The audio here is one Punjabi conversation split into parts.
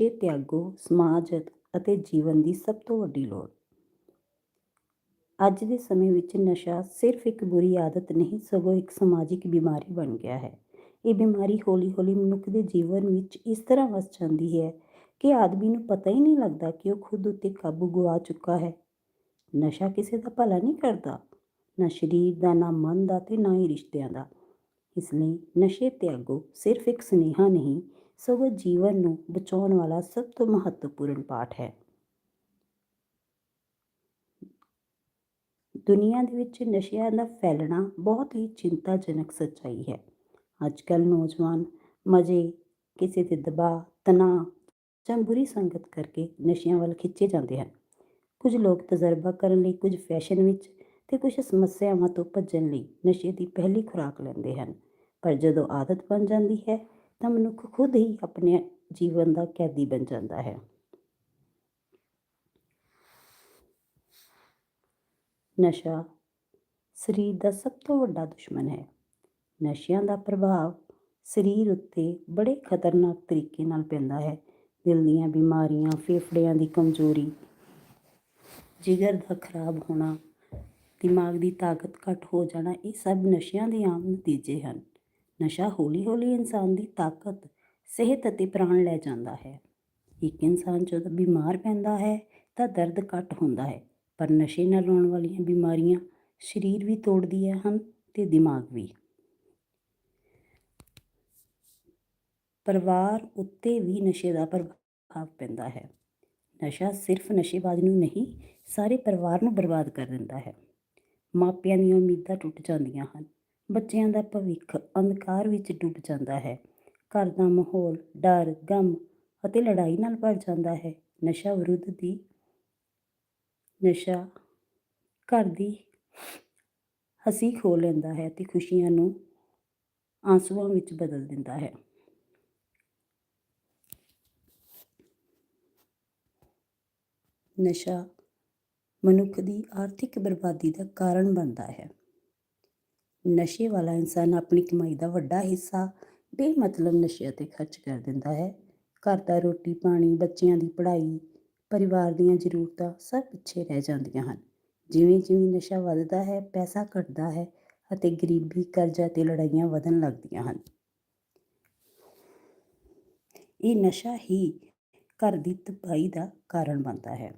ਇਹ ਤਿਆਗੋ ਸਮਾਜ ਅਤੇ ਜੀਵਨ ਦੀ ਸਭ ਤੋਂ ਵੱਡੀ ਲੋੜ। ਅੱਜ ਦੇ ਸਮੇਂ ਵਿੱਚ ਨਸ਼ਾ ਸਿਰਫ ਇੱਕ ਬੁਰੀ ਆਦਤ ਨਹੀਂ, ਸਗੋਂ ਇੱਕ ਸਮਾਜਿਕ ਬਿਮਾਰੀ ਬਣ ਗਿਆ ਹੈ। ਇਹ ਬਿਮਾਰੀ ਹੌਲੀ-ਹੌਲੀ ਮਨੁੱਖ ਦੇ ਜੀਵਨ ਵਿੱਚ ਇਸ ਤਰ੍ਹਾਂ ਵਸ ਜਾਂਦੀ ਹੈ ਕਿ ਆਦਮੀ ਨੂੰ ਪਤਾ ਹੀ ਨਹੀਂ ਲੱਗਦਾ ਕਿ ਉਹ ਖੁਦ ਉੱਤੇ ਕਾਬੂ ਗਵਾ ਚੁੱਕਾ ਹੈ। ਨਸ਼ਾ ਕਿਸੇ ਦਾ ਭਲਾ ਨਹੀਂ ਕਰਦਾ, ਨਾ ਸਰੀਰ ਦਾ, ਨਾ ਮਨ ਦਾ ਤੇ ਨਾ ਹੀ ਰਿਸ਼ਤਿਆਂ ਦਾ। ਇਸ ਲਈ ਨਸ਼ੇ ਤਿਆਗੋ ਸਿਰਫ ਇੱਕ ਸੁਨੇਹਾ ਨਹੀਂ ਸਗੋਂ ਜੀਵਨ ਨੂੰ ਬਚਾਉਣ ਵਾਲਾ ਸਭ ਤੋਂ ਮਹੱਤਵਪੂਰਨ ਪਾਠ ਹੈ। ਦੁਨੀਆ ਦੇ ਵਿੱਚ ਨਸ਼ਿਆਂ ਦਾ ਫੈਲਣਾ ਬਹੁਤ ਹੀ ਚਿੰਤਾਜਨਕ ਸੱਚਾਈ ਹੈ। ਅੱਜ ਕੱਲ੍ਹ ਨੌਜਵਾਨ ਮਜ਼ੇ, ਕਿਸੇ ਦੇ ਦਬਾਅ, ਤਣਾਅ ਜਾਂ ਬੁਰੀ ਸੰਗਤ ਕਰਕੇ ਨਸ਼ਿਆਂ ਵੱਲ ਖਿੱਚੇ ਜਾਂਦੇ ਹਨ। ਕੁਝ ਲੋਕ ਤਜਰਬਾ ਕਰਨ ਲਈ ਕੁਝ ਫੈਸ਼ਨ ਵਿੱਚ ਤੇ ਕੁਝ ਸਮੱਸਿਆਵਾਂ ਤੋਂ ਭੱਜਣ ਲਈ ਨਸ਼ੇ ਦੀ ਪਹਿਲੀ ਖੁਰਾਕ ਲੈਂਦੇ ਹਨ। ਪਰ ਜਦੋਂ ਆਦਤ ਬਣ ਜਾਂਦੀ ਹੈ ਤਾਂ ਮਨੁੱਖ ਖੁਦ ਹੀ ਆਪਣੇ ਜੀਵਨ ਦਾ ਕੈਦੀ ਬਣ ਜਾਂਦਾ ਹੈ। ਨਸ਼ਾ ਸਰੀਰ ਦਾ ਸਭ ਤੋਂ ਵੱਡਾ ਦੁਸ਼ਮਣ ਹੈ। ਨਸ਼ਿਆਂ ਦਾ ਪ੍ਰਭਾਵ ਸਰੀਰ ਉੱਤੇ ਬੜੇ ਖਤਰਨਾਕ ਤਰੀਕੇ ਨਾਲ ਪੈਂਦਾ ਹੈ। ਦਿਲ ਦੀਆਂ ਬਿਮਾਰੀਆਂ, ਫੇਫੜਿਆਂ ਦੀ ਕਮਜ਼ੋਰੀ, ਜਿਗਰ ਦਾ ਖਰਾਬ ਹੋਣਾ, ਦਿਮਾਗ ਦੀ ਤਾਕਤ ਘੱਟ ਹੋ ਜਾਣਾ, ਇਹ ਸਭ ਨਸ਼ਿਆਂ ਦੇ ਆਮ ਨਤੀਜੇ ਹਨ। ਨਸ਼ਾ ਹੌਲੀ-ਹੌਲੀ ਇਨਸਾਨ ਦੀ ਤਾਕਤ, ਸਿਹਤ ਅਤੇ ਪ੍ਰਾਣ ਲੈ ਜਾਂਦਾ ਹੈ। ਇੱਕ ਇਨਸਾਨ ਜਦੋਂ ਬਿਮਾਰ ਪੈਂਦਾ ਹੈ ਤਾਂ ਦਰਦ ਘੱਟ ਹੁੰਦਾ ਹੈ, ਪਰ ਨਸ਼ੇ ਨਾਲ ਹੋਣ ਵਾਲੀਆਂ ਬਿਮਾਰੀਆਂ ਸਰੀਰ ਵੀ ਤੋੜਦੀਆਂ ਹਨ ਤੇ ਦਿਮਾਗ ਵੀ। ਪਰਿਵਾਰ ਉੱਤੇ ਵੀ ਨਸ਼ੇ ਦਾ ਪ੍ਰਭਾਵ ਪੈਂਦਾ ਹੈ। ਨਸ਼ਾ ਸਿਰਫ ਨਸ਼ੇਬਾਜ਼ ਨੂੰ ਨਹੀਂ, ਸਾਰੇ ਪਰਿਵਾਰ ਨੂੰ ਬਰਬਾਦ ਕਰ ਦਿੰਦਾ ਹੈ। ਮਾਪਿਆਂ ਦੀਆਂ ਉਮੀਦਾਂ ਟੁੱਟ ਜਾਂਦੀਆਂ ਹਨ। ਬੱਚਿਆਂ ਦਾ ਭਵਿੱਖ ਅੰਧਕਾਰ ਵਿੱਚ ਡੁੱਬ ਜਾਂਦਾ ਹੈ। ਘਰ ਦਾ ਮਾਹੌਲ ਡਰ, ਗਮ ਅਤੇ ਲੜਾਈ ਨਾਲ ਭਰ ਜਾਂਦਾ ਹੈ। ਨਸ਼ਾ ਵਿਰੁੱਧ ਦੀ ਨਸ਼ਾ ਘਰ ਦੀ ਹਸੀ ਖੋ ਲੈਂਦਾ ਹੈ ਤੇ ਖੁਸ਼ੀਆਂ ਨੂੰ ਆਂਸੂਆਂ ਵਿੱਚ ਬਦਲ ਦਿੰਦਾ ਹੈ। ਨਸ਼ਾ ਮਨੁੱਖ ਦੀ ਆਰਥਿਕ ਬਰਬਾਦੀ ਦਾ ਕਾਰਨ ਬਣਦਾ ਹੈ। ਨਸ਼ੇ ਵਾਲਾ ਇਨਸਾਨ ਆਪਣੀ ਕਮਾਈ ਦਾ ਵੱਡਾ ਹਿੱਸਾ ਬੇਮਤਲਬ ਨਸ਼ਿਆਂ 'ਤੇ ਖਰਚ ਕਰ ਦਿੰਦਾ ਹੈ। ਘਰ ਦਾ ਰੋਟੀ ਪਾਣੀ, ਬੱਚਿਆਂ ਦੀ ਪੜ੍ਹਾਈ, ਪਰਿਵਾਰ ਦੀਆਂ ਜ਼ਰੂਰਤਾਂ ਸਭ ਪਿੱਛੇ ਰਹਿ ਜਾਂਦੀਆਂ ਹਨ। ਜਿਵੇਂ ਜਿਵੇਂ ਨਸ਼ਾ ਵੱਧਦਾ ਹੈ, ਪੈਸਾ ਘਟਦਾ ਹੈ ਅਤੇ ਗਰੀਬੀ, ਕਰਜ਼ਾ ਤੇ ਲੜਾਈਆਂ ਵਧਣ ਲੱਗਦੀਆਂ ਹਨ। ਇਹ ਨਸ਼ਾ ਹੀ ਘਰ ਦੀ ਤਬਾਹੀ ਦਾ ਕਾਰਨ ਬਣਦਾ ਹੈ।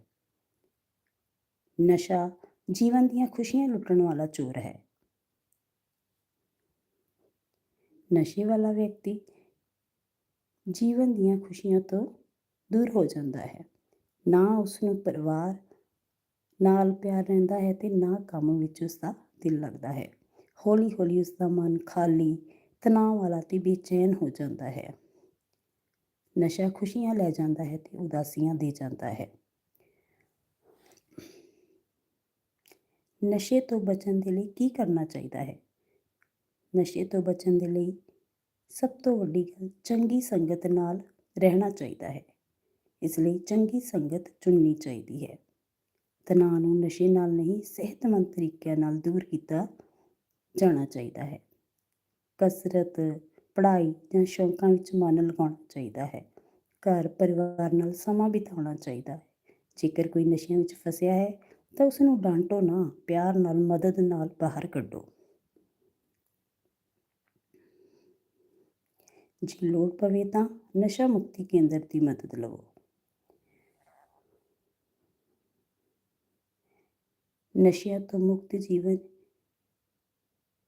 ਨਸ਼ਾ ਜੀਵਨ ਦੀਆਂ ਖੁਸ਼ੀਆਂ ਲੁੱਟਣ ਵਾਲਾ ਚੋਰ ਹੈ। ਨਸ਼ੇ ਵਾਲਾ ਵਿਅਕਤੀ ਜੀਵਨ ਦੀਆਂ ਖੁਸ਼ੀਆਂ ਤੋਂ ਦੂਰ ਹੋ ਜਾਂਦਾ ਹੈ। ਨਾ ਉਸ ਨੂੰ ਪਰਿਵਾਰ ਨਾਲ ਪਿਆਰ ਰਹਿੰਦਾ ਹੈ ਤੇ ਨਾ ਕੰਮ ਵਿੱਚ ਉਸ ਦਾ ਦਿਲ ਲੱਗਦਾ ਹੈ। ਹੌਲੀ ਹੌਲੀ ਉਸ ਦਾ ਮਨ ਖਾਲੀ, ਤਣਾਅ ਵਾਲਾ ਤੇ ਬੇਚੈਨ ਹੋ ਜਾਂਦਾ ਹੈ। ਨਸ਼ਾ ਖੁਸ਼ੀਆਂ ਲੈ ਜਾਂਦਾ ਹੈ ਤੇ ਉਦਾਸੀਆਂ ਦੇ ਜਾਂਦਾ ਹੈ। ਨਸ਼ੇ ਤੋਂ ਬਚਣ ਦੇ ਲਈ ਕੀ ਕਰਨਾ ਚਾਹੀਦਾ ਹੈ? ਨਸ਼ੇ ਤੋਂ ਬਚਣ ਦੇ ਲਈ ਸਭ ਤੋਂ ਵੱਡੀ ਗੱਲ ਚੰਗੀ ਸੰਗਤ ਨਾਲ ਰਹਿਣਾ ਚਾਹੀਦਾ ਹੈ। ਇਸ ਲਈ ਚੰਗੀ ਸੰਗਤ ਚੁਣਨੀ ਚਾਹੀਦੀ ਹੈ। ਤਣਾਅ ਨੂੰ ਨਸ਼ੇ ਨਾਲ ਨਹੀਂ, ਸਿਹਤਮੰਦ ਤਰੀਕਿਆਂ ਨਾਲ ਦੂਰ ਕੀਤਾ ਜਾਣਾ ਚਾਹੀਦਾ ਹੈ। ਕਸਰਤ, ਪੜ੍ਹਾਈ ਜਾਂ ਸ਼ੌਂਕਾਂ ਵਿੱਚ ਮਨ ਲਗਾਉਣਾ ਚਾਹੀਦਾ ਹੈ। ਘਰ ਪਰਿਵਾਰ ਨਾਲ ਸਮਾਂ ਬਿਤਾਉਣਾ ਚਾਹੀਦਾ ਹੈ। ਜੇਕਰ ਕੋਈ ਨਸ਼ਿਆਂ ਵਿੱਚ ਫਸਿਆ ਹੈ, ਤਾਂ ਉਸ ਨੂੰ ਡਾਂਟੋ ਨਾ, ਪਿਆਰ ਨਾਲ, ਮਦਦ ਨਾਲ ਬਾਹਰ ਕੱਢੋ। ਜੇ ਲੋੜ ਪਵੇ ਤਾਂ ਨਸ਼ਾ ਮੁਕਤੀ ਕੇਂਦਰ ਦੀ ਮਦਦ ਲਵੋ। ਨਸ਼ਿਆਂ ਤੋਂ ਮੁਕਤ ਜੀਵਨ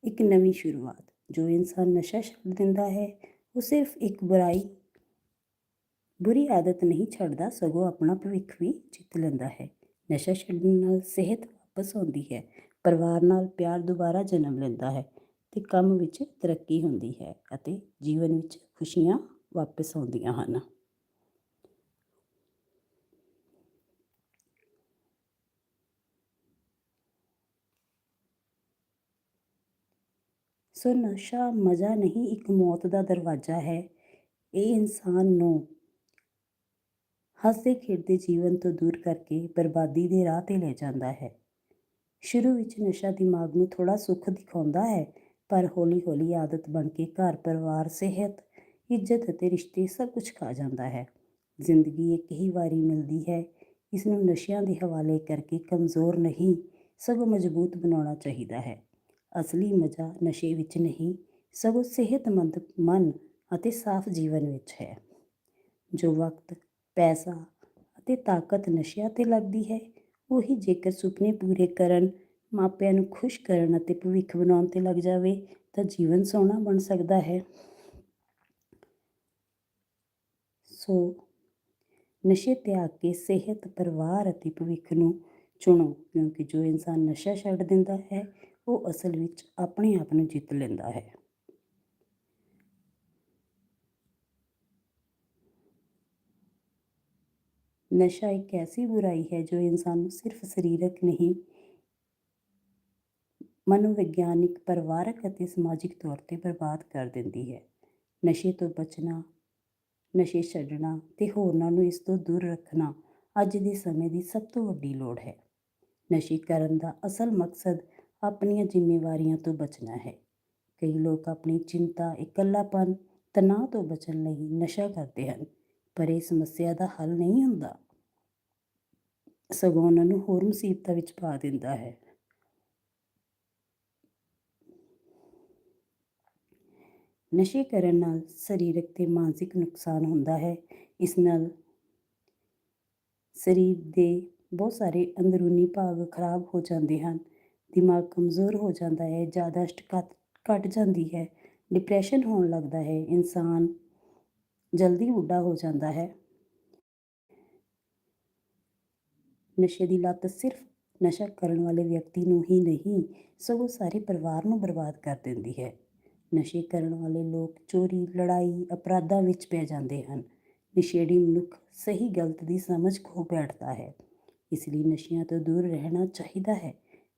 ਇੱਕ ਨਵੀਂ ਸ਼ੁਰੂਆਤ। ਜੋ ਇਨਸਾਨ ਨਸ਼ਾ ਛੱਡ ਦਿੰਦਾ ਹੈ, ਉਹ ਸਿਰਫ ਇੱਕ ਬੁਰਾਈ, ਬੁਰੀ ਆਦਤ ਨਹੀਂ ਛੱਡਦਾ, ਸਗੋਂ ਆਪਣਾ ਭਵਿੱਖ ਵੀ ਜਿੱਤ ਲੈਂਦਾ ਹੈ। ਨਸ਼ਾ ਛੱਡਣ ਨਾਲ ਸਿਹਤ ਵਾਪਸ ਆਉਂਦੀ ਹੈ, ਪਰਿਵਾਰ ਨਾਲ ਪਿਆਰ ਦੁਬਾਰਾ ਜਨਮ ਲੈਂਦਾ ਹੈ। ਤੇ ਕੰਮ ਵਿੱਚ ਤਰੱਕੀ ਹੁੰਦੀ ਹੈ ਅਤੇ ਜੀਵਨ ਵਿੱਚ ਖੁਸ਼ੀਆਂ ਵਾਪਸ ਆਉਂਦੀਆਂ ਹਨ। ਸੋ ਨਸ਼ਾ ਮਜ਼ਾ ਨਹੀਂ ਇੱਕ ਮੌਤ ਦਾ ਦਰਵਾਜ਼ਾ ਹੈ। ਇਹ ਇਨਸਾਨ ਨੂੰ ਹੱਸਦੇ ਖੇਡਦੇ ਜੀਵਨ ਤੋਂ ਦੂਰ ਕਰਕੇ ਬਰਬਾਦੀ ਦੇ ਰਾਹ ਤੇ ਲੈ ਜਾਂਦਾ ਹੈ। ਸ਼ੁਰੂ ਵਿੱਚ ਨਸ਼ਾ ਦਿਮਾਗ ਨੂੰ ਥੋੜਾ ਸੁੱਖ ਦਿਖਾਉਂਦਾ ਹੈ ਪਰ ਹੌਲੀ-ਹੌਲੀ ਆਦਤ ਬਣ ਕੇ ਘਰ ਪਰਿਵਾਰ, ਸਿਹਤ, ਇੱਜ਼ਤ ਅਤੇ ਰਿਸ਼ਤੇ ਸਭ ਕੁਝ ਖਾ ਜਾਂਦਾ ਹੈ। ਜ਼ਿੰਦਗੀ ਇੱਕ ਹੀ ਵਾਰੀ ਮਿਲਦੀ ਹੈ। ਇਸ ਨੂੰ ਨਸ਼ਿਆਂ ਦੇ ਹਵਾਲੇ ਕਰਕੇ ਕਮਜ਼ੋਰ ਨਹੀਂ, ਸਗੋਂ ਮਜ਼ਬੂਤ ਬਣਾਉਣਾ ਚਾਹੀਦਾ ਹੈ। ਅਸਲੀ ਮਜ਼ਾ ਨਸ਼ੇ ਵਿੱਚ ਨਹੀਂ, ਸਗੋਂ ਸਿਹਤਮੰਦ ਮਨ ਅਤੇ ਸਾਫ਼ ਜੀਵਨ ਵਿੱਚ ਹੈ। ਜੋ ਵਕਤ, ਪੈਸਾ ਅਤੇ ਤਾਕਤ ਨਸ਼ਿਆਂ 'ਤੇ ਲੱਗਦੀ ਹੈ, ਉਹੀ ਜੇਕਰ ਸੁਪਨੇ ਪੂਰੇ ਕਰਨ ਮਾਪਿਆਂ ਨੂੰ ਖੁਸ਼ ਕਰਨ ਅਤੇ ਭਵਿੱਖ ਬਣਾਉਣ 'ਤੇ ਲੱਗ ਜਾਵੇ ਤਾਂ ਜੀਵਨ ਸੋਹਣਾ ਬਣ ਸਕਦਾ ਹੈ। ਸੋ, ਨਸ਼ੇ ਤਿਆਗ ਕੇ ਸਿਹਤ, ਪਰਿਵਾਰ ਅਤੇ ਭਵਿੱਖ ਨੂੰ ਚੁਣੋ, ਕਿਉਂਕਿ ਜੋ ਇਨਸਾਨ ਨਸ਼ਾ ਛੱਡ ਦਿੰਦਾ ਹੈ, ਉਹ ਅਸਲ ਵਿੱਚ ਆਪਣੇ ਆਪ ਨੂੰ ਜਿੱਤ ਲੈਂਦਾ ਹੈ। ਨਸ਼ਾ ਇੱਕ ਐਸੀ ਬੁਰਾਈ ਹੈ ਜੋ ਇਨਸਾਨ ਨੂੰ ਸਿਰਫ ਸਰੀਰਕ ਨਹੀਂ ਮਨੋਵਿਗਿਆਨਿਕ, ਪਰਿਵਾਰਕ ਅਤੇ ਸਮਾਜਿਕ ਤੌਰ 'ਤੇ ਬਰਬਾਦ ਕਰ ਦਿੰਦੀ ਹੈ। ਨਸ਼ੇ ਤੋਂ ਬਚਣਾ, ਨਸ਼ੇ ਛੱਡਣਾ ਤੇ ਹੋਰਨਾਂ ਨੂੰ ਇਸ ਤੋਂ ਦੂਰ ਰੱਖਣਾ ਅੱਜ ਦੇ ਸਮੇਂ ਦੀ ਸਭ ਤੋਂ ਵੱਡੀ ਲੋੜ ਹੈ। ਨਸ਼ੇ ਕਰਨ ਦਾ ਅਸਲ ਮਕਸਦ ਆਪਣੀਆਂ ਜ਼ਿੰਮੇਵਾਰੀਆਂ ਤੋਂ ਬਚਣਾ ਹੈ। ਕਈ ਲੋਕ ਆਪਣੀ ਚਿੰਤਾ, ਇਕੱਲਾਪਨ, ਤਣਾਅ ਤੋਂ ਬਚਣ ਲਈ ਨਸ਼ਾ ਕਰਦੇ ਹਨ, ਪਰ ਇਹ ਸਮੱਸਿਆ ਦਾ ਹੱਲ ਨਹੀਂ ਹੁੰਦਾ। ਸਗੋਂ ਉਹਨਾਂ ਨੂੰ ਹੋਰ ਮੁਸੀਬਤਾਂ ਵਿੱਚ ਪਾ ਦਿੰਦਾ ਹੈ। ਨਸ਼ੇ ਕਰਨ ਨਾਲ ਸਰੀਰਕ ਤੇ ਮਾਨਸਿਕ ਨੁਕਸਾਨ ਹੁੰਦਾ ਹੈ। ਇਸ ਨਾਲ ਸਰੀਰ ਦੇ ਬਹੁਤ ਸਾਰੇ ਅੰਦਰੂਨੀ ਭਾਗ ਖਰਾਬ ਹੋ ਜਾਂਦੇ ਹਨ। ਦਿਮਾਗ ਕਮਜ਼ੋਰ ਹੋ ਜਾਂਦਾ ਹੈ ਯਾਦਾਸ਼ਤ ਘੱਟ, ਘਟ ਜਾਂਦੀ ਹੈ। ਡਿਪਰੈਸ਼ਨ ਹੋਣ ਲੱਗਦਾ ਹੈ, ਇਨਸਾਨ ਜਲਦੀ ਬੁੱਢਾ ਹੋ ਜਾਂਦਾ ਹੈ। ਨਸ਼ੇ ਦੀ ਲਤ ਸਿਰਫ ਨਸ਼ਾ ਕਰਨ ਵਾਲੇ ਵਿਅਕਤੀ ਨੂੰ ਹੀ ਨਹੀਂ, ਸਗੋਂ ਸਾਰੇ ਪਰਿਵਾਰ ਨੂੰ ਬਰਬਾਦ ਕਰ ਦਿੰਦੀ ਹੈ। ਨਸ਼ੇ ਕਰਨ ਵਾਲੇ ਲੋਕ ਚੋਰੀ, ਲੜਾਈ, ਅਪਰਾਧਾਂ ਵਿੱਚ ਪੈ ਜਾਂਦੇ ਹਨ। ਨਸ਼ੇੜੀ ਮਨੁੱਖ ਸਹੀ ਗਲਤ ਦੀ ਸਮਝ ਖੋ ਬੈਠਦਾ ਹੈ। ਇਸ ਲਈ ਨਸ਼ਿਆਂ ਤੋਂ ਦੂਰ ਰਹਿਣਾ ਚਾਹੀਦਾ ਹੈ।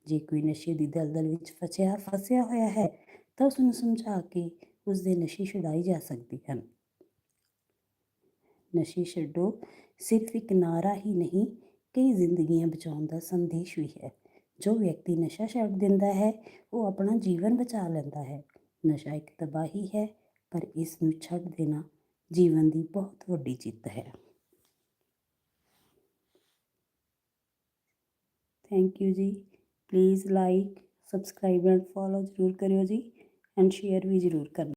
ਜੇ ਕੋਈ ਨਸ਼ੇ ਦੀ ਦਲਦਲ ਵਿੱਚ ਫਸਿਆ ਫਸਿਆ ਹੋਇਆ ਹੈ, ਤਾਂ ਉਸ ਨੂੰ ਸਮਝਾ ਕੇ ਉਸ ਦੇ ਨਸ਼ੇ ਛੁਡਾਏ ਜਾ ਸਕਦੇ ਹਨ। ਨਸ਼ੇ ਛੱਡੋ ਸਿਰਫ ਇੱਕ ਨਾਰਾ ਹੀ ਨਹੀਂ, ਕਈ ਜ਼ਿੰਦਗੀਆਂ ਬਚਾਉਣ ਦਾ ਸੰਦੇਸ਼ ਵੀ ਹੈ। ਜੋ ਵਿਅਕਤੀ ਨਸ਼ਾ ਛੱਡ ਦਿੰਦਾ ਹੈ, ਉਹ ਆਪਣਾ ਜੀਵਨ ਬਚਾ ਲੈਂਦਾ ਹੈ। ਨਸ਼ਾ ਇੱਕ ਤਬਾਹੀ ਹੈ ਪਰ ਇਸ ਨੂੰ ਛੱਡ ਦੇਣਾ ਜੀਵਨ ਦੀ ਬਹੁਤ ਵੱਡੀ ਜਿੱਤ ਹੈ thank you ji please like subscribe and follow ਜ਼ਰੂਰ ਕਰਿਓ ਜੀ ਐਂਡ ਸ਼ੇਅਰ ਵੀ ਜ਼ਰੂਰ ਕਰਨਾ